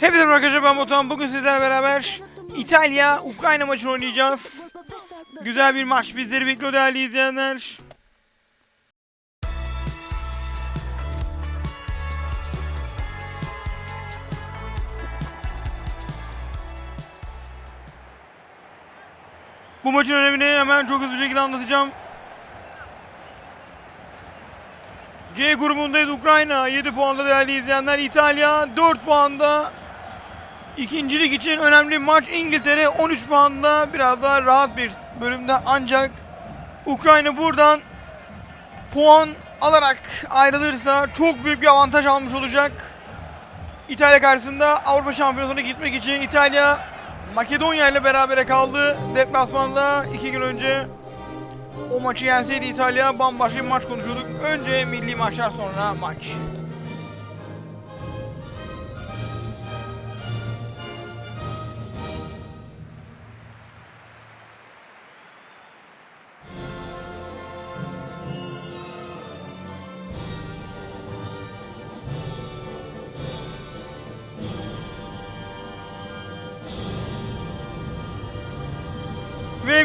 Hepinize arkadaşlar ben Batuhan. Bugün sizlerle beraber İtalya Ukrayna maçını oynayacağız. Güzel bir maç bizleri bekliyor değerli izleyenler. Bu maçın önemini hemen çok hızlı bir şekilde anlatacağım. C grubundayız Ukrayna 7 puanda değerli izleyenler. İtalya 4 puanda. İkincilik için önemli maç. İngiltere 13 puanda biraz daha rahat bir bölümde ancak Ukrayna buradan puan alarak ayrılırsa çok büyük bir avantaj almış olacak. İtalya karşısında Avrupa Şampiyonası'na gitmek için İtalya Makedonya ile berabere kaldı. Deplasmanda 2 gün önce o maçı yenseydi İtalya bambaşka bir maç konuşuyorduk. Önce milli maçlar sonra maç.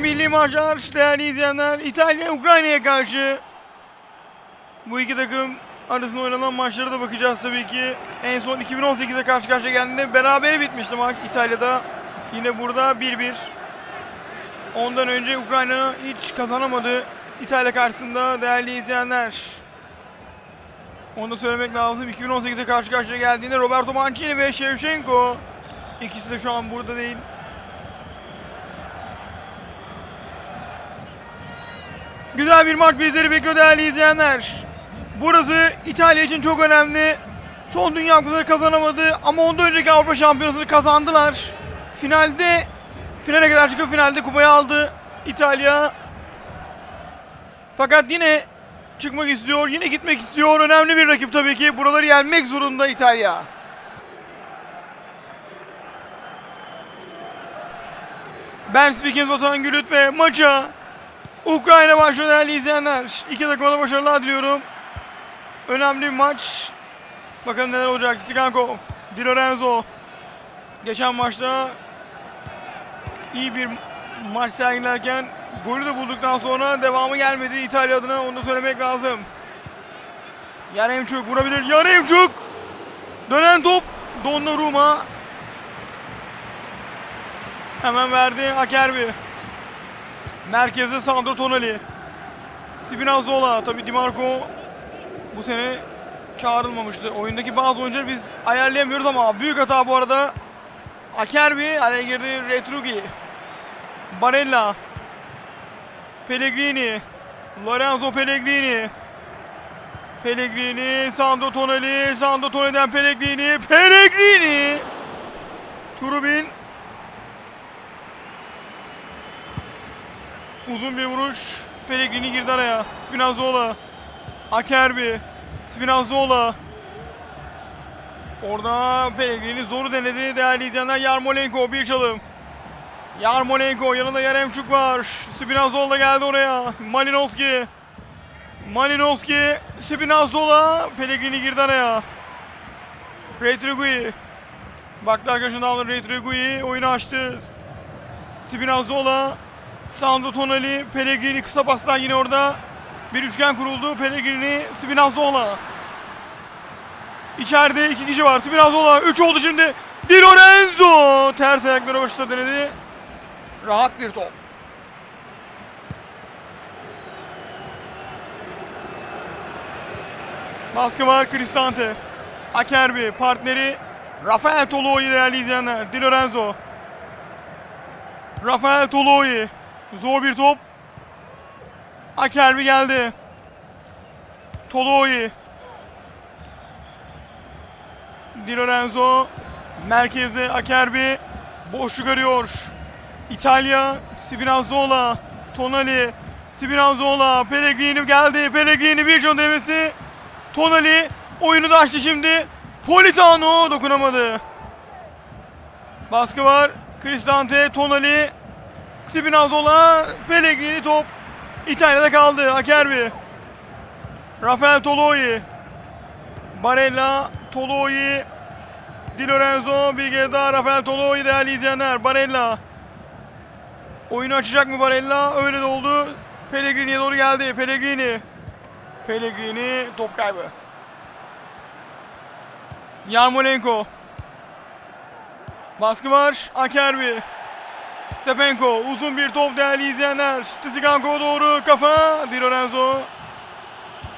Milli maçlar değerli izleyenler İtalya Ukrayna'ya karşı bu iki takım arasında oynanan maçlara da bakacağız tabii ki. En son 2018'e karşı karşıya geldiğinde berabere bitmişti maç İtalya'da. Yine burada 1-1. Ondan önce Ukrayna hiç kazanamadı İtalya karşısında değerli izleyenler. Onu da söylemek lazım. 2018'e karşı karşıya geldiğinde Roberto Mancini ve Shevchenko ikisi de şu an burada değil. Güzel bir maç bizleri bekliyor değerli izleyenler. Burası İtalya için çok önemli. Son Dünya Kupası kazanamadı ama ondan önceki Avrupa Şampiyonası'nı kazandılar. Finalde, finale kadar çıkıp finalde kupayı aldı İtalya. Fakat yine çıkmak istiyor, yine gitmek istiyor. Önemli bir rakip tabii ki. Buraları yenmek zorunda İtalya. Ben Spikin Batuhan Gülüt ve maça Ukrayna başlıyor değerli izleyenler. İki takıma da başarılar diliyorum. Önemli bir maç. Bakalım neler olacak. Siganko, Di Lorenzo. Geçen maçta iyi bir maç sergilerken golü de bulduktan sonra devamı gelmedi İtalya adına onu da söylemek lazım. Yaremçuk vurabilir. Yaremçuk! Dönen top Donnarumma. Hemen verdi Akerbi. Merkezde Sandro Tonali. Spinazzola. Tabi Di Marco bu sene çağrılmamıştı. Oyundaki bazı oyuncuları biz ayarlayamıyoruz ama büyük hata bu arada. Akerbi araya girdi. Retrugi. Barella. Pellegrini. Lorenzo Pellegrini. Pellegrini, Sandro Tonali, Sandro Tonali'den Pellegrini, Pellegrini! Trubin, Uzun bir vuruş. Pellegrini girdi araya. Spinazzola. Akerbi. Spinazzola. Orada Pellegrini zoru denedi. Değerli izleyenler Yarmolenko bir çalım. Yarmolenko yanında Yaremçuk var. Spinazzola geldi oraya. Malinowski. Malinowski. Spinazzola. Pellegrini girdi araya. Retrigui. Baktı arkadaşını aldı Retrigui. Oyunu açtı. Spinazzola. Sandro Tonali, Pellegrini kısa paslar yine orada. Bir üçgen kuruldu. Pellegrini, Spinazzola. İçeride iki kişi var. Spinazzola 3 oldu şimdi. Di Lorenzo ters ayakları başında denedi. Rahat bir top. Baskı var Cristante. Akerbi partneri Rafael Toloi değerli izleyenler. Di Lorenzo. Rafael Toloi. Zor bir top. Akerbi geldi. Toloi. Di Lorenzo. Merkezde Akerbi. Boşluk arıyor. İtalya. Spinazzola. Tonali. Spinazzola. Pellegrini geldi. Pellegrini bir can denemesi. Tonali. Oyunu da açtı şimdi. Politano dokunamadı. Baskı var. Cristante, Tonali, Spinazzola, Pellegrini top İtalya'da kaldı. Akerbi. Rafael Toloi. Barella, Toloi. Di Lorenzo bir kez daha Rafael Toloi değerli izleyenler. Barella. Oyunu açacak mı Barella? Öyle de oldu. Pellegrini'ye doğru geldi. Pellegrini. Pellegrini top kaybı. Yarmolenko. Baskı var. Akerbi. Stepenko. Uzun bir top değerli izleyenler. Tsiganko'ya doğru kafa. Di Lorenzo.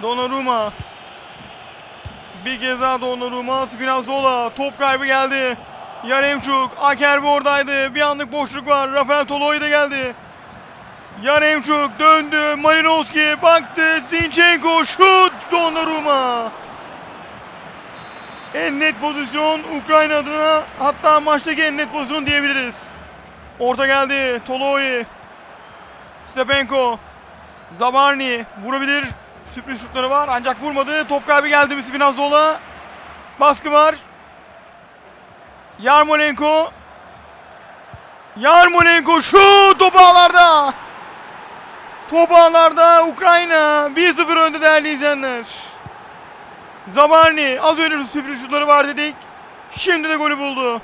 Donnarumma. Bir kez daha Donnarumma. Spinazzola. Top kaybı geldi. Yaremçuk. Akerbi oradaydı. Bir anlık boşluk var. Rafael Toloi de geldi. Yaremçuk döndü. Malinowski baktı. Zinchenko şut. Donnarumma. En net pozisyon Ukrayna adına hatta maçtaki en net pozisyon diyebiliriz. Orta geldi. Toloi. Stepenko. Zabarni vurabilir. Sürpriz şutları var ancak vurmadı. Top kaybı geldi mi Spinazzola. Baskı var. Yarmolenko. Yarmolenko şut top ağlarda. Top ağlarda Ukrayna 1-0 önde değerli izleyenler. Zabarni az önce sürpriz şutları var dedik. Şimdi de golü buldu.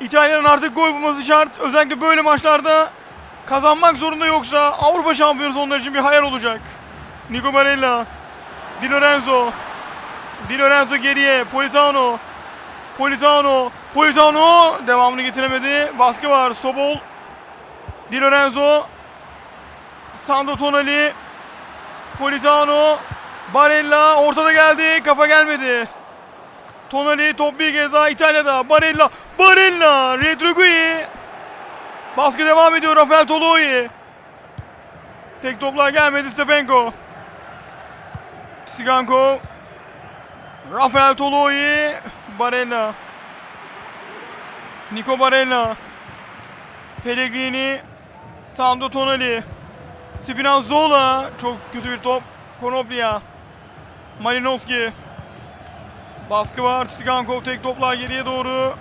İtalya'nın artık gol bulması şart. Özellikle böyle maçlarda kazanmak zorunda yoksa Avrupa şampiyonası onlar için bir hayal olacak. Nico Barella. Di Lorenzo. Di Lorenzo geriye. Politano. Politano. Politano devamını getiremedi. Baskı var. Sobol. Di Lorenzo. Sandro Tonali. Politano. Barella ortada geldi. Kafa gelmedi. Tonali top bir kez daha İtalya'da. Barella. Barella. Redrugui. Baskı devam ediyor Rafael Toloi. Tek toplar gelmedi Stepenko. Siganko. Rafael Toloi. Barella. Nico Barella. Pellegrini. Sandro Tonali. Spinazzola. Çok kötü bir top. Konoplia. Malinowski. Baskı var. Tsigankov tek toplar geriye doğru.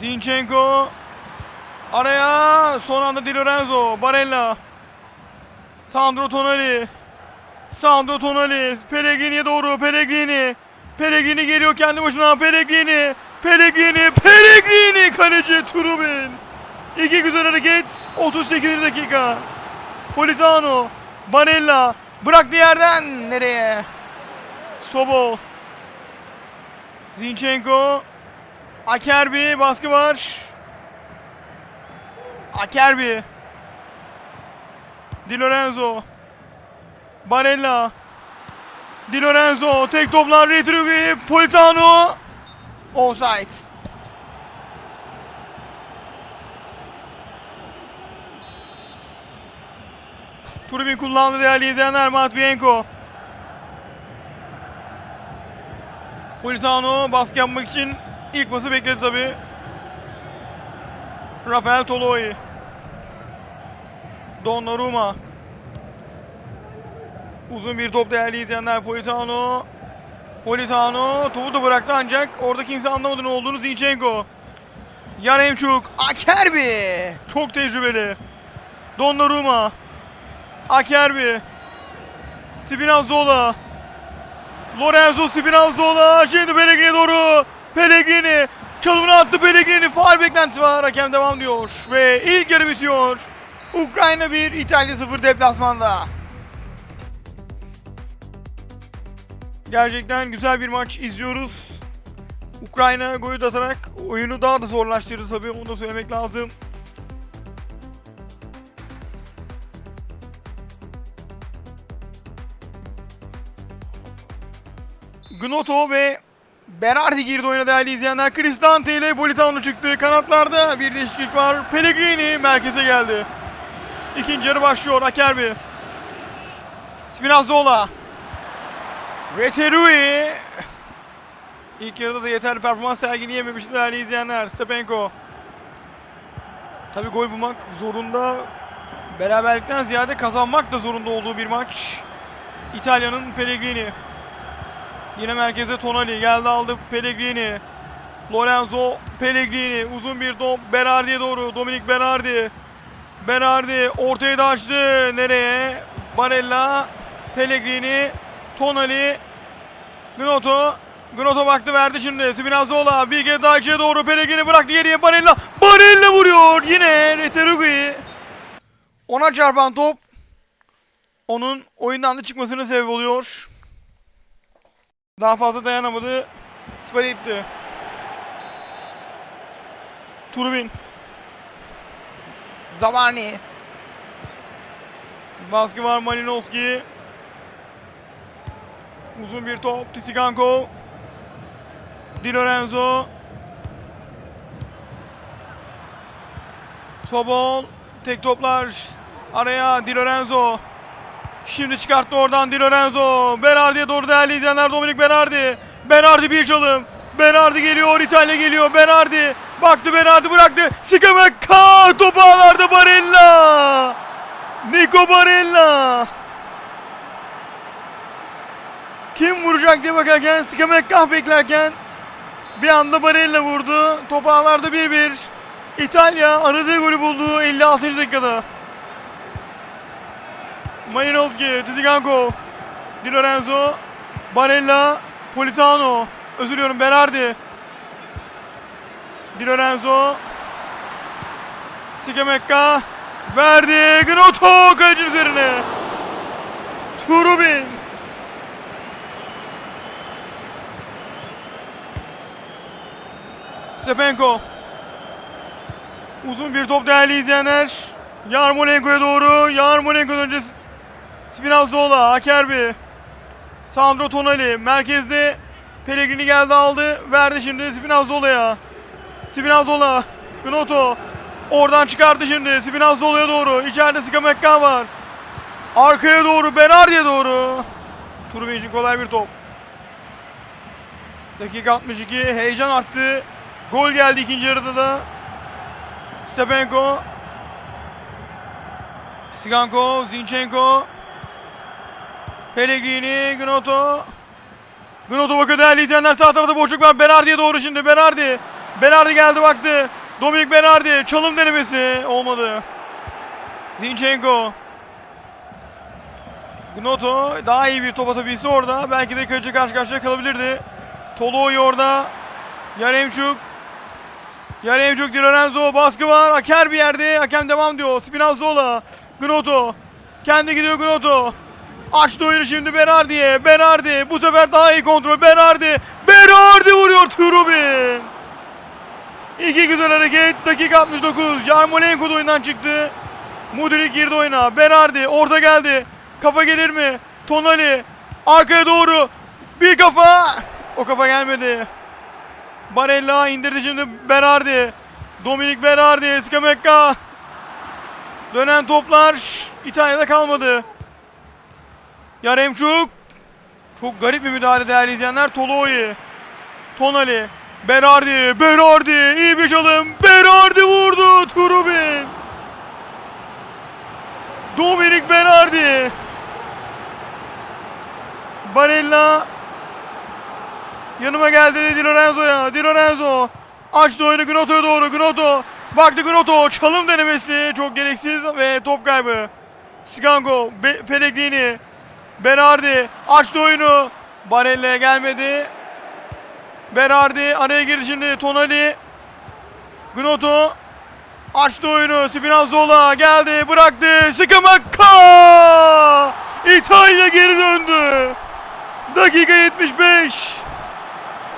Zinchenko. Araya son anda Di Lorenzo. Barella. Sandro Tonali. Sandro Tonali. Pellegrini'ye doğru. Pellegrini. Pellegrini geliyor kendi başına. Pellegrini. Pellegrini. Pellegrini. Kaleci Trubin. İki güzel hareket. 38 dakika. Politano. Barella. Bıraktı yerden. Nereye? Sobol. Zinchenko. Akerbi baskı var. Akerbi. Di Lorenzo. Barella. Di Lorenzo tek toplar Retrugui. Politano. Offside. Trubin kullandı değerli izleyenler Matvienko. Politano baskı yapmak için ilk pası bekledi tabi. Rafael Toloi. Donnarumma. Uzun bir top değerli izleyenler Politano. Politano topu da bıraktı ancak orada kimse anlamadı ne olduğunu Zinchenko. Yaremçuk. Akerbi. Çok tecrübeli. Donnarumma. Akerbi. Spinazzola. Lorenzo Spinazzola. Şimdi Pellegrini doğru. Pellegrini. Çalımını attı Pellegrini. Faal beklentisi var. Hakem devam diyor. Ve ilk yarı bitiyor. Ukrayna 1, İtalya 0 deplasmanda. Gerçekten güzel bir maç izliyoruz. Ukrayna golü atarak oyunu daha da zorlaştırdı tabii onu da söylemek lazım. Gnotto ve Berardi girdi oyuna değerli izleyenler. Cristante ile Politano çıktı. Kanatlarda bir değişiklik var. Pellegrini merkeze geldi. İkinci yarı başlıyor. Akerbi. Spinazzola. Reterui. İlk yarıda da yeterli performans sergileyememişti değerli izleyenler. Stepenko. Tabi gol bulmak zorunda. Beraberlikten ziyade kazanmak da zorunda olduğu bir maç. İtalya'nın Pellegrini. Yine merkeze Tonali geldi aldı Pellegrini. Lorenzo Pellegrini uzun bir top Berardi'ye doğru. Dominik Berardi. Berardi ortaya da açtı. Nereye? Barella, Pellegrini, Tonali, Gnotto, Gnotto baktı verdi şimdi. Spinazzola bir kez daha içeri doğru Pellegrini bıraktı geriye Barella. Barella vuruyor yine Reterugi. Ona çarpan top onun oyundan da çıkmasına sebep oluyor. Daha fazla dayanamadı. Spalletti. Turbin. Zavani. Baskı var Malinowski. Uzun bir top. Tisiganko. Di Lorenzo. Sobol. Tek toplar. Araya Di Lorenzo. Şimdi çıkarttı oradan Di Lorenzo. Berardi'ye doğru değerli izleyenler Dominik Berardi. Berardi bir çalım. Berardi geliyor. İtalya geliyor. Berardi. Baktı Berardi bıraktı. Sikamekka. Topu ağlarda Barella. Nico Barella. Kim vuracak diye bakarken Sikamekka beklerken bir anda Barella vurdu. Top ağlarda 1-1. İtalya aradığı golü buldu 56. dakikada. Malinowski, Tiziganko, Di Lorenzo, Barella, Politano, özür diliyorum Berardi, Di Lorenzo, Sigemekka, verdi, Gnotto kaleci üzerine, Turubin, Stepenko, uzun bir top değerli izleyenler, Yarmolenko'ya doğru, Yarmolenko'dan önce Spinazzola, Akerbi, Sandro Tonali merkezde Pellegrini geldi aldı verdi şimdi Spinazzola'ya Spinazzola Gnotto oradan çıkardı şimdi Spinazzola'ya doğru. İçeride Skamekka var. Arkaya doğru Berardi'ye doğru. Turbin için kolay bir top. Dakika 62 heyecan arttı. Gol geldi ikinci yarıda da. Stepenko Siganko, Zinchenko Pellegrini, Gnotto. Gnotto bakıyor değerli izleyenler sağ tarafta boşluk var. Berardi'ye doğru şimdi Berardi. Berardi geldi baktı. Dominik Berardi çalım denemesi olmadı. Zinchenko. Gnotto daha iyi bir top atabilse orada. Belki de kaleci karşı karşıya kalabilirdi. Toloi orada. Yaremçuk. Yaremçuk Di Lorenzo baskı var. Aker bir yerde. Hakem devam diyor. Spinazzola. Gnotto. Kendi gidiyor Gnotto. Açtı oyunu şimdi Berardi'ye. Berardi bu sefer daha iyi kontrol. Berardi. Berardi vuruyor Trubin. İki güzel hareket. Dakika 69. Yarmolenko da oyundan çıktı. Mudrik girdi oyuna. Berardi orta geldi. Kafa gelir mi? Tonali. Arkaya doğru. Bir kafa. O kafa gelmedi. Barella indirdi şimdi Berardi. Dominik Berardi. Skamekka. Dönen toplar İtalya'da kalmadı. Yaremçuk. Çok garip bir müdahale değerli izleyenler. Toloi. Tonali. Berardi. Berardi. iyi bir çalım. Berardi vurdu. Turubin. Dominik Berardi. Barella. Yanıma geldi Di Lorenzo'ya. Di Lorenzo. Açtı oyunu Gnotto'ya doğru. Gnotto. Baktı Gnotto. Çalım denemesi. Çok gereksiz ve top kaybı. Skango. Pellegrini. Berardi açtı oyunu. Barella'ya gelmedi. Berardi araya girdi şimdi. Tonali. Gnotto. Açtı oyunu. Spinazzola geldi. Bıraktı. Skamaka. İtalya geri döndü. Dakika 75.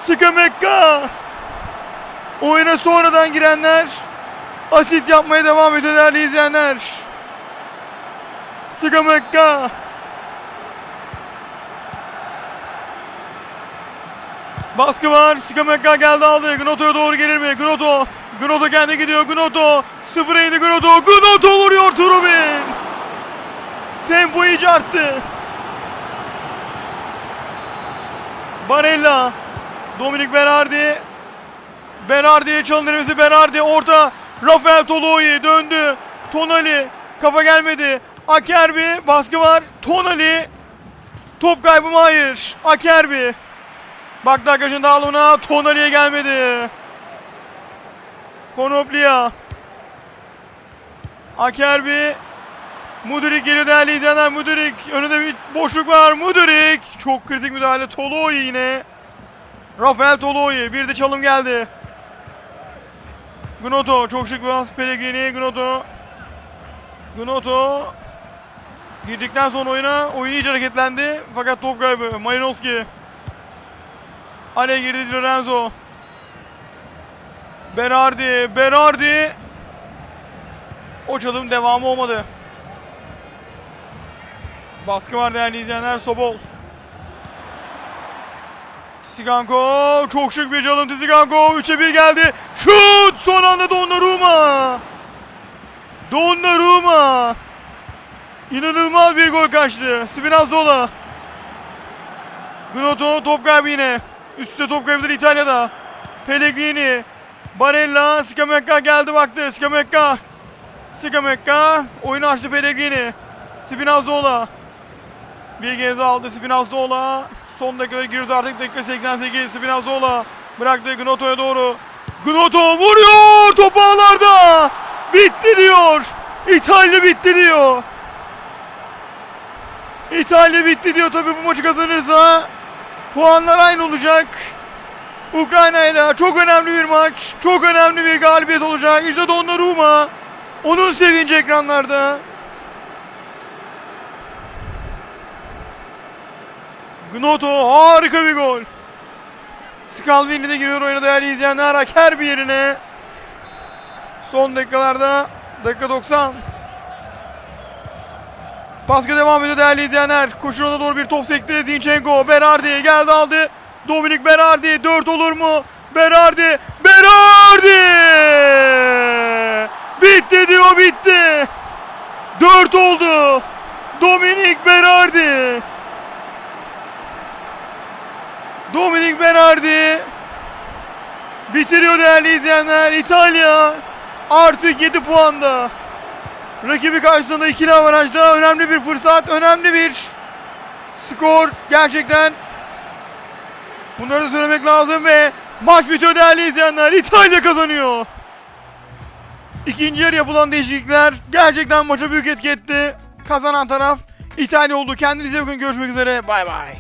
Skamaka. Oyuna sonradan girenler asist yapmaya devam ediyor değerli izleyenler. Skamaka. Baskı var. Sikamekka geldi aldı. Gnotto'ya doğru gelir mi? Gnotto. Gnotto kendi gidiyor. Gnotto. Sıfıra indi Gnotto. Gnotto vuruyor Turubin. Tempo iyice arttı. Barella. Dominik Berardi. Berardi'ye çalın denemesi Berardi. Orta. Rafael Toloi döndü. Tonali. Kafa gelmedi. Akerbi. Baskı var. Tonali. Top kaybı? Hayır. Akerbi. Baktı arkadaşın dağılımına. Tonali'ye gelmedi. Konoplia. Akerbi. Mudurik geliyor değerli izleyenler. Mudurik. Önünde bir boşluk var. Mudurik. Çok kritik müdahale. Toloi yine. Rafael Toloi. Bir de çalım geldi. Gnotto. Çok şık bir pas. Pellegrini. Gnotto. Gnotto. Girdikten sonra oyuna. Oyun iyice hareketlendi. Fakat top kaybı. Malinowski. Araya girdi Di Lorenzo. Berardi. Berardi. O çalım devamı olmadı. Baskı var değerli izleyenler. Sobol. Tsiganko. Çok şık bir çalım Tsiganko. 3'e 1 geldi. Şut! Son anda Donnarumma. Donnarumma. İnanılmaz bir gol kaçtı. Spinazzola. Gnotto top kaybı yine. Üstte top kaybıdır İtalya'da. Pellegrini. Barella. Scamacca geldi baktı. Scamacca. Scamacca. Oyunu açtı Pellegrini. Spinazzola. Bir kez aldı Spinazzola. Son dakikada giriyoruz artık dakika 88. Spinazzola bıraktı Gnotto'ya doğru. Gnotto vuruyor top ağlarda. Bitti diyor. İtalya bitti diyor. İtalya bitti diyor tabii bu maçı kazanırsa. Puanlar aynı olacak. Ukrayna ile çok önemli bir maç. Çok önemli bir galibiyet olacak. İşte Donnarumma. Onun sevinci ekranlarda. Gnotto harika bir gol. Scalvini de giriyor oyuna değerli izleyenler. Haker bir yerine. Son dakikalarda. Dakika 90. Baskı devam ediyor değerli izleyenler. Koşuna doğru bir top sekti. Zinchenko. Berardi geldi aldı. Dominik Berardi. 4 olur mu? Berardi. Berardi! Bitti diyor bitti. 4 oldu. Dominik Berardi. Dominik Berardi bitiriyor değerli izleyenler. İtalya artık 7 puanda. Rakibi karşısında ikili avarajda önemli bir fırsat, önemli bir skor gerçekten. Bunları söylemek lazım ve maç bitiyor değerli izleyenler. İtalya kazanıyor. İkinci yarı yapılan değişiklikler gerçekten maça büyük etki etti. Kazanan taraf İtalya oldu. Kendinize bakın. Görüşmek üzere. Bay bay.